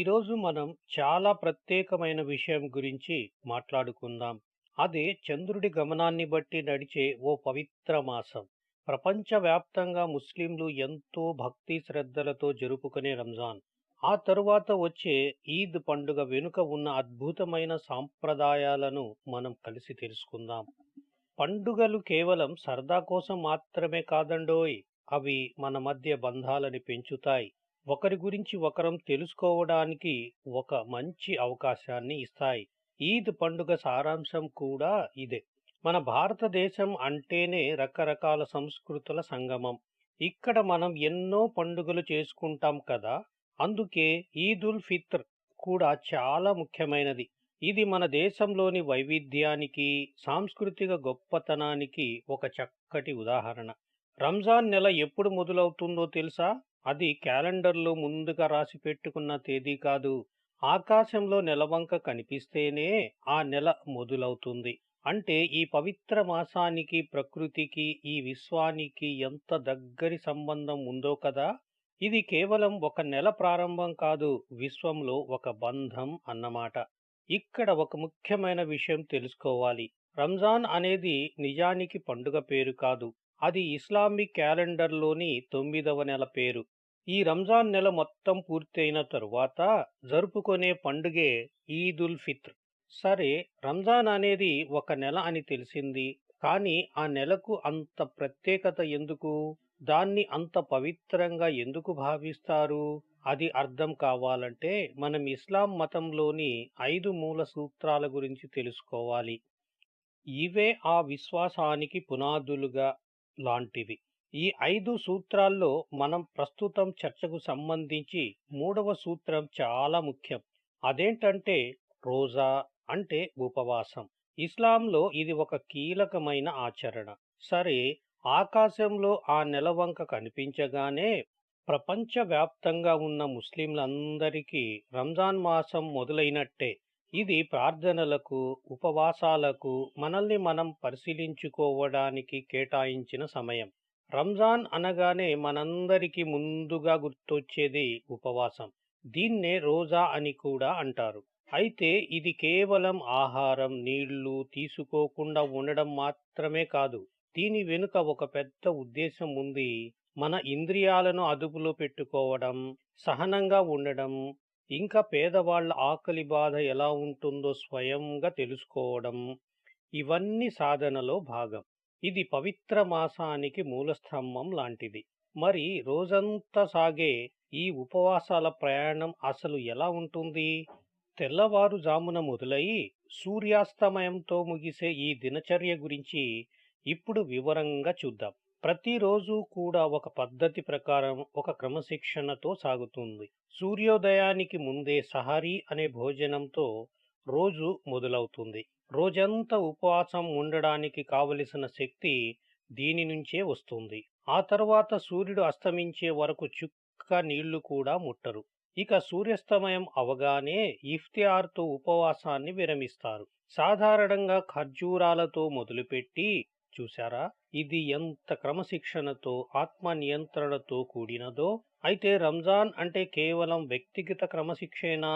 ఈరోజు మనం చాలా ప్రత్యేకమైన విషయం గురించి మాట్లాడుకుందాం. అదే చంద్రుడి గమనాన్ని బట్టి నడిచే ఓ పవిత్ర మాసం. ప్రపంచవ్యాప్తంగా ముస్లింలు ఎంతో భక్తి శ్రద్ధలతో జరుపుకునే రంజాన్. ఆ తరువాత వచ్చే ఈద్ పండుగ వెనుక ఉన్న అద్భుతమైన సాంప్రదాయాలను మనం కలిసి తెలుసుకుందాం. పండుగలు కేవలం సరదా కోసం మాత్రమే కాదండోయ్! అవి మన మధ్య బంధాలని పెంచుతాయి. ఒకరి గురించి ఒకరం తెలుసుకోవడానికి ఒక మంచి అవకాశాన్ని ఇస్తాయి. ఈద్ పండుగ సారాంశం కూడా ఇదే. మన భారతదేశం అంటేనే రకరకాల సంస్కృతుల సంగమం. ఇక్కడ మనం ఎన్నో పండుగలు చేసుకుంటాం కదా! అందుకే ఈదుల్ ఫిత్ర్ కూడా చాలా ముఖ్యమైనది. ఇది మన దేశంలోని వైవిధ్యానికి, సాంస్కృతిక గొప్పతనానికి ఒక చక్కటి ఉదాహరణ. రంజాన్ నెల ఎప్పుడు మొదలవుతుందో తెలుసా? అది క్యాలెండర్‌లో ముందుగా రాసి పెట్టుకున్న తేదీ కాదు. ఆకాశంలో నెలవంక కనిపిస్తేనే ఆ నెల మొదలవుతుంది. అంటే ఈ పవిత్ర మాసానికి, ప్రకృతికి, ఈ విశ్వానికి ఎంత దగ్గరి సంబంధం ఉందో కదా! ఇది కేవలం ఒక నెల ప్రారంభం కాదు. విశ్వంలో ఒక బంధం అన్నమాట. ఇక్కడ ఒక ముఖ్యమైన విషయం తెలుసుకోవాలి. రంజాన్ అనేది నిజానికి పండుగ పేరు కాదు. అది ఇస్లామిక్ క్యాలెండర్‌లోని తొమ్మిదవ నెల పేరు. ఈ రంజాన్ నెల మొత్తం పూర్తయిన తరువాత జరుపుకునే పండుగే ఈదుల్ ఫిత్ర్. సరే రంజాన్ అనేది ఒక నెల అని తెలిసింది. కానీ ఆ నెలకు అంత ప్రత్యేకత ఎందుకు? దాన్ని అంత పవిత్రంగా ఎందుకు భావిస్తారు? అది అర్థం కావాలంటే మనం ఇస్లాం మతంలోని ఐదు మూల సూత్రాల గురించి తెలుసుకోవాలి. ఇవే ఆ విశ్వాసానికి పునాదులుగా లాంటివి. ఈ ఐదు సూత్రాల్లో మనం ప్రస్తుతం చర్చకు సంబంధించి మూడవ సూత్రం చాలా ముఖ్యం. అదేంటంటే రోజా అంటే ఉపవాసం. ఇస్లాంలో ఇది ఒక కీలకమైన ఆచరణ. సరే ఆకాశంలో ఆ నెలవంక కనిపించగానే ప్రపంచవ్యాప్తంగా ఉన్న ముస్లింలందరికీ రంజాన్ మాసం మొదలైనట్టే. ఇది ప్రార్థనలకు, ఉపవాసాలకు, మనల్ని మనం పరిశీలించుకోవడానికి కేటాయించిన సమయం. రంజాన్ అనగానే మనందరికీ ముందుగా గుర్తొచ్చేది ఉపవాసం. దీన్నే రోజా అని కూడా అంటారు. అయితే ఇది కేవలం ఆహారం, నీళ్ళు తీసుకోకుండా ఉండడం మాత్రమే కాదు. దీని వెనుక ఒక పెద్ద ఉద్దేశం ఉంది. మన ఇంద్రియాలను అదుపులో పెట్టుకోవడం, సహనంగా ఉండడం, ఇంకా పేదవాళ్ళ ఆకలి బాధ ఎలా ఉంటుందో స్వయంగా తెలుసుకోవడం ఇవన్నీ సాధనలో భాగం. ఇది పవిత్ర మాసానికి మూలస్తంభం లాంటిది. మరి రోజంతా సాగే ఈ ఉపవాసాల ప్రయాణం అసలు ఎలా ఉంటుంది? తెల్లవారుజామున మొదలై సూర్యాస్తమయంతో ముగిసే ఈ దినచర్య గురించి ఇప్పుడు వివరంగా చూద్దాం. ప్రతిరోజు కూడా ఒక పద్ధతి ప్రకారం, ఒక క్రమశిక్షణతో సాగుతుంది. సూర్యోదయానికి ముందే సహరీ అనే భోజనంతో రోజు మొదలవుతుంది. రోజంతా ఉపవాసం ఉండడానికి కావలసిన శక్తి దీని నుంచే వస్తుంది. ఆ తర్వాత సూర్యుడు అస్తమించే వరకు చుక్క నీళ్ళు కూడా ముట్టరు. ఇక సూర్యాస్తమయం అవగానే ఇఫ్తియార్‌తో ఉపవాసాన్ని విరమిస్తారు. సాధారణంగా ఖర్జూరాలతో మొదలుపెట్టి చూశారా? ఇది ఎంత క్రమశిక్షణతో, ఆత్మ నియంత్రణతో కూడినదో! అయితే రంజాన్ అంటే కేవలం వ్యక్తిగత క్రమశిక్షేనా?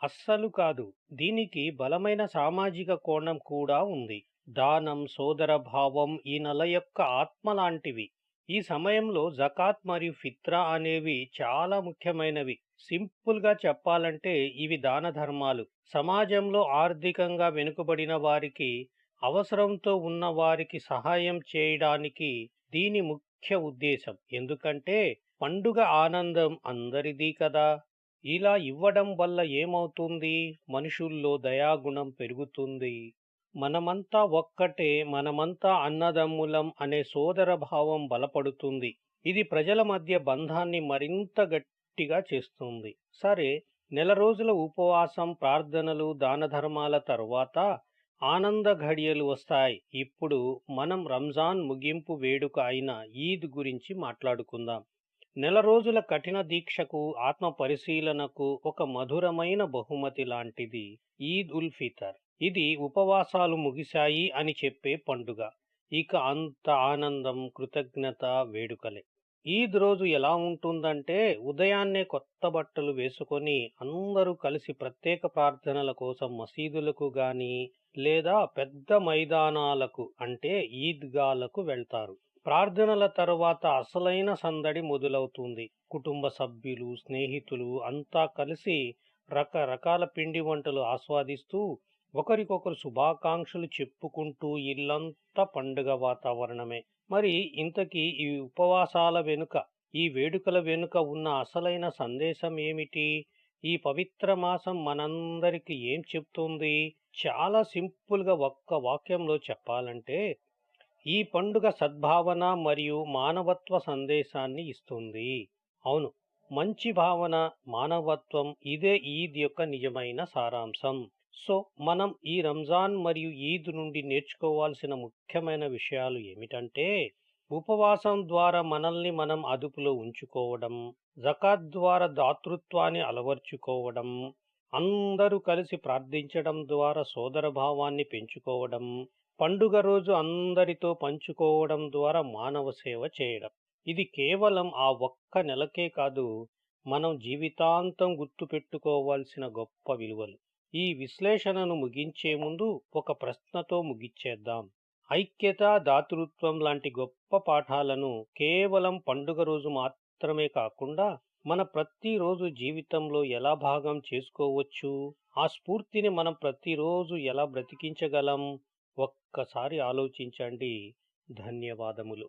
అస్సలు కాదు. దీనికి బలమైన సామాజిక కోణం కూడా ఉంది. దానం, సోదర భావం ఈ నెల యొక్క ఆత్మ లాంటివి. ఈ సమయంలో జకాత్ మరియు ఫిత్రా అనేవి చాలా ముఖ్యమైనవి. సింపుల్‌గా చెప్పాలంటే ఇవి దానధర్మాలు. సమాజంలో ఆర్థికంగా వెనుకబడిన వారికి, అవసరంతో ఉన్న వారికి సహాయం చేయడానికి దీని ముఖ్య ఉద్దేశం. ఎందుకంటే పండుగ ఆనందం అందరిది కదా! ఇలా ఇవ్వడం వల్ల ఏమవుతుంది? మనుషుల్లో దయాగుణం పెరుగుతుంది. మనమంతా ఒక్కటే, మనమంతా అన్నదమ్ములం అనే సోదర భావం బలపడుతుంది. ఇది ప్రజల మధ్య బంధాన్ని మరింత గట్టిగా చేస్తుంది. సరే నెల రోజుల ఉపవాసం, ప్రార్థనలు, దానధర్మాల తరువాత ఆనంద ఘడియలు వస్తాయి. ఇప్పుడు మనం రంజాన్ ముగింపు వేడుక అయిన ఈద్ గురించి మాట్లాడుకుందాం. నెల రోజుల కఠిన దీక్షకు, ఆత్మ పరిశీలనకు ఒక మధురమైన బహుమతి లాంటిది ఈద్ ఉల్ ఫితర్. ఇది ఉపవాసాలు ముగిశాయి అని చెప్పే పండుగ. ఇక అంత ఆనందం, కృతజ్ఞత, వేడుకలే. ఈద్ రోజు ఎలా ఉంటుందంటే ఉదయాన్నే కొత్త బట్టలు వేసుకొని అందరూ కలిసి ప్రత్యేక ప్రార్థనల కోసం మసీదులకు గాని లేదా పెద్ద మైదానాలకు అంటే ఈద్గాలకు వెళ్తారు. ప్రార్థనల తరువాత అసలైన సందడి మొదలవుతుంది. కుటుంబ సభ్యులు స్నేహితులు అంతా కలిసి రకరకాల పిండి వంటలు ఆస్వాదిస్తూ ఒకరికొకరు శుభాకాంక్షలు చెప్పుకుంటూ ఇల్లంతా పండుగ వాతావరణమే. మరి ఇంతకీ ఈ ఉపవాసాల వెనుక ఈ వేడుకల వెనుక ఉన్న అసలైన సందేశం ఏమిటి? ఈ పవిత్ర మాసం మనందరికి ఏం చెప్తుంది? చాలా సింపుల్గా ఒక్క వాక్యంలో చెప్పాలంటే ఈ పండుగ సద్భావన మరియు మానవత్వ సందేశాన్ని ఇస్తుంది. అవును మంచి భావన మానవత్వం ఇదే ఈద్ యొక్క నిజమైన సారాంశం. సో మనం ఈ రంజాన్ మరియు ఈద్ నుండి నేర్చుకోవాల్సిన ముఖ్యమైన విషయాలు ఏమిటంటే ఉపవాసం ద్వారా మనల్ని మనం అదుపులో ఉంచుకోవడం జకాత్ ద్వారా దాతృత్వాన్ని అలవర్చుకోవడం అందరూ కలిసి ప్రార్థించడం ద్వారా సోదర భావాన్ని పెంచుకోవడం పండుగ రోజు అందరితో పంచుకోవడం ద్వారా మానవ సేవ చేయడం. ఇది కేవలం ఆ ఒక్క నెలకే కాదు మనం జీవితాంతం గుర్తుపెట్టుకోవాల్సిన గొప్ప విలువలు. ఈ విశ్లేషణను ముగించే ముందు ఒక ప్రశ్నతో ముగిచ్చేద్దాం. ఐక్యత దాతృత్వం లాంటి గొప్ప పాఠాలను కేవలం పండుగ రోజు మాత్రమే కాకుండా మన ప్రతిరోజు జీవితంలో ఎలా భాగం చేసుకోవచ్చు ఆ స్ఫూర్తిని మనం ప్రతిరోజు ఎలా బ్రతికించగలం ఒక్కసారి ఆలోచించండి. ధన్యవాదములు.